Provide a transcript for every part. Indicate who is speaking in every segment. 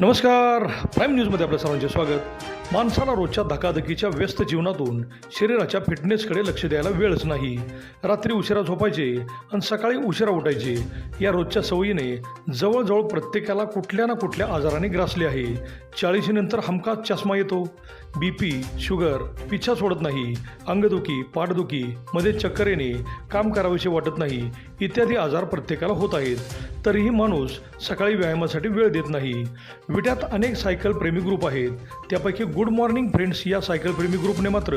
Speaker 1: नमस्कार. प्राईम न्यूजमध्ये आपल्या सर्वांचे स्वागत. माणसाला रोजच्या धकाधकीच्या व्यस्त जीवनातून शरीराच्या फिटनेसकडे लक्ष द्यायला वेळच नाही. रात्री उशिरा झोपायचे आणि सकाळी उशिरा उठायचे या रोजच्या सवयीने जवळजवळ प्रत्येकाला कुठल्या ना कुठल्या आजाराने ग्रासले आहे. चाळीशीनंतर हमखास चष्मा येतो. बी पी शुगर पिच्छा सोडत नाही अंगदुखी पाठदुखी मध्ये चक्कर येणे काम करावेसे वाटत नाही इत्यादी आजार प्रत्येकाला होत आहेत. तरीही माणूस सकाळी व्यायामासाठी वेळ देत नाही. विट्यात अनेक सायकल प्रेमी ग्रुप आहेत. त्यापैकी गुड मॉर्निंग फ्रेंड्स या सायकल प्रेमी ग्रुपने मात्र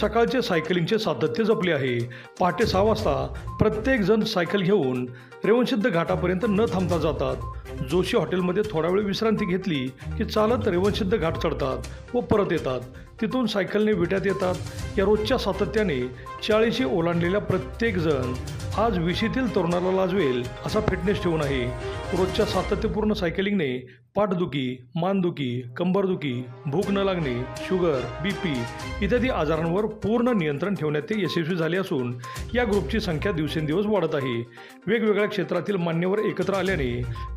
Speaker 1: सकाळचे सायकलिंगचे सातत्य जपले आहे. पहाटे सहा वाजता प्रत्येकजण सायकल घेऊन रेवणसिद्ध घाटापर्यंत न थांबता जातात. जोशी हॉटेलमध्ये थोडा वेळ विश्रांती घेतली की चालत रेवणसिद्ध घाट चढतात व परत येतात. तिथून सायकलने विट्यात येतात. या रोजच्या सातत्याने चाळीशी ओलांडलेला प्रत्येकजण आज विशीतील तरुणाला लाजवेल असा फिटनेस ठेवून आहे. रोजच्या सातत्यपूर्ण सायकलिंगने पाठदुखी मानदुखी कंबरदुखी भूक न लागणे शुगर बी पी इत्यादी आजारांवर पूर्ण नियंत्रण ठेवण्यात ते यशस्वी झाले असून या ग्रुपची संख्या दिवसेंदिवस वाढत आहे. वेगवेगळ्या क्षेत्रातील मान्यवर एकत्र आल्याने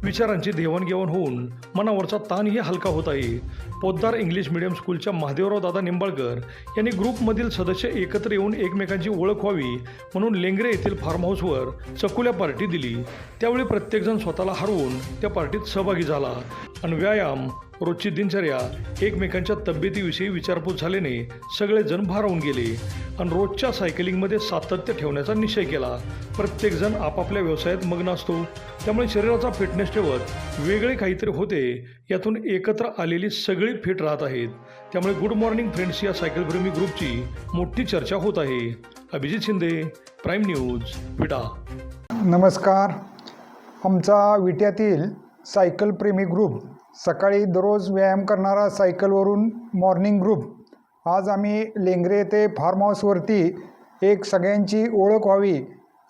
Speaker 1: विचारांची देवाणघेवाण होऊन मनावरचा ताणही हलका होत आहे. पोद्दार इंग्लिश मिडियम स्कूलच्या महादेवराव दादा निंबाळकर यांनी ग्रुपमधील सदस्य एकत्र येऊन एकमेकांची ओळख व्हावी म्हणून लेंगरे येथील फार्म हाऊसवर चकुल्या पार्टी दिली. त्यावेळी प्रत्येकजण स्वतःला हरवून त्या पार्टीत सहभागी झाला. आणि व्यायाम रोजची दिनचर्या एकमेकांच्या तब्येतीविषयी विचारपूस झाल्याने सगळेजण भारावून गेले. आणि रोजच्या सायकलिंगमध्ये सातत्य ठेवण्याचा निश्चय केला. प्रत्येकजण आपापल्या व्यवसायात मग्न असतो. त्यामुळे शरीराचा फिटनेस ठेवत वेगळे काहीतरी होते यातून एकत्र आलेली सगळी फिट राहत आहेत. त्यामुळे गुड मॉर्निंग फ्रेंड्स या सायकलप्रेमी ग्रुपची मोठी चर्चा होत आहे. अभिजित शिंदे प्राईम न्यूज विडा.
Speaker 2: नमस्कार. आमचा विट्यातील सायकलप्रेमी ग्रुप सकाळी दररोज व्यायाम करणारा सायकलवरून मॉर्निंग ग्रुप. आज आम्ही लेंगरे ते फार्म हाऊसवरती एक सगळ्यांची ओळख व्हावी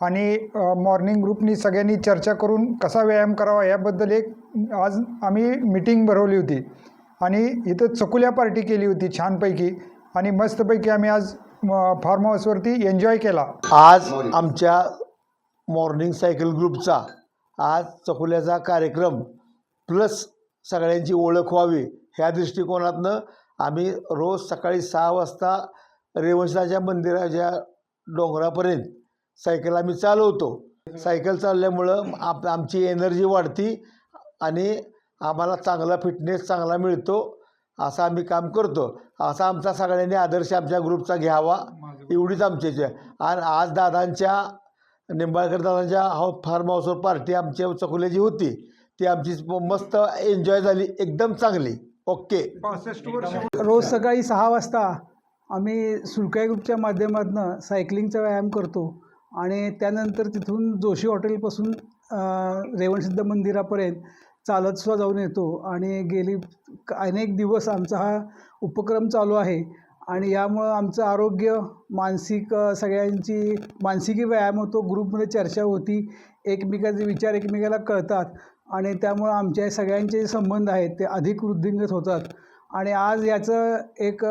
Speaker 2: आणि मॉर्निंग ग्रुपनी सगळ्यांनी चर्चा करून कसा व्यायाम करावा याबद्दल एक आज आम्ही मिटिंग भरवली होती आणि इथं चकुल्या पार्टी केली होती छानपैकी आणि मस्तपैकी आम्ही आज फार्म हाऊसवरती एन्जॉय केला.
Speaker 3: आज आमच्या मॉर्निंग सायकल ग्रुपचा आज चकुल्याचा कार्यक्रम प्लस सगळ्यांची ओळख व्हावी ह्या दृष्टिकोनातनं आम्ही रोज सकाळी सहा वाजता रेवणसाच्या मंदिराच्या डोंगरापर्यंत सायकल आम्ही चालवतो सायकल चालल्यामुळं आप आमची एनर्जी वाढती आणि आम्हाला चांगला फिटनेस चांगला मिळतो असं आम्ही काम करतो असा आमचा सगळ्यांनी आदर्श आमच्या ग्रुपचा घ्यावा एवढीच आमची. आणि आज दादांच्या निंबाळकर दादांच्या हाऊ फार्म हाऊसवर पार्टी आमच्या चकुल्याची होती. ती आमची मस्त एन्जॉय झाली एकदम चांगली. ओके
Speaker 4: रोज सकाळी सहा वाजता आम्ही सुरकाई ग्रुपच्या माध्यमातून सायकलिंगचा व्यायाम करतो आणि त्यानंतर तिथून जोशी हॉटेलपासून रेवणसिद्ध मंदिरापर्यंत चालतसुद्धा जाऊन येतो. आणि गेली क- अनेक दिवस आमचा हा उपक्रम चालू आहे. आणि यामुळं आमचं आरोग्य मानसिक सगळ्यांची मानसिकी व्यायाम होतो ग्रुपमध्ये चर्चा होती एकमेकाचे विचार एकमेकाला कळतात आणि त्यामुळं आमच्या सगळ्यांचे जे संबंध आहेत ते अधिक वृद्धिंगत होतात. आणि आज याचं एक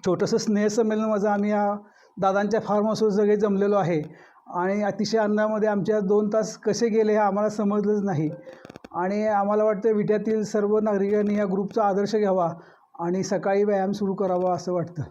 Speaker 4: छोटंसं स्नेहसंमेलन माझं आम्ही या दादांच्या फार्म हाऊसवर सगळे जमलेलो आहे आणि अतिशय आनंदामध्ये आमच्या दोन तास कसे गेले हे आम्हाला समजलंच नाही. आणि आम्हाला वाटतं विट्यातील सर्व नागरिकांनी या ग्रुपचा आदर्श घ्यावा. आणि सकाळी व्यायाम सुरू करावा असं वाटतं.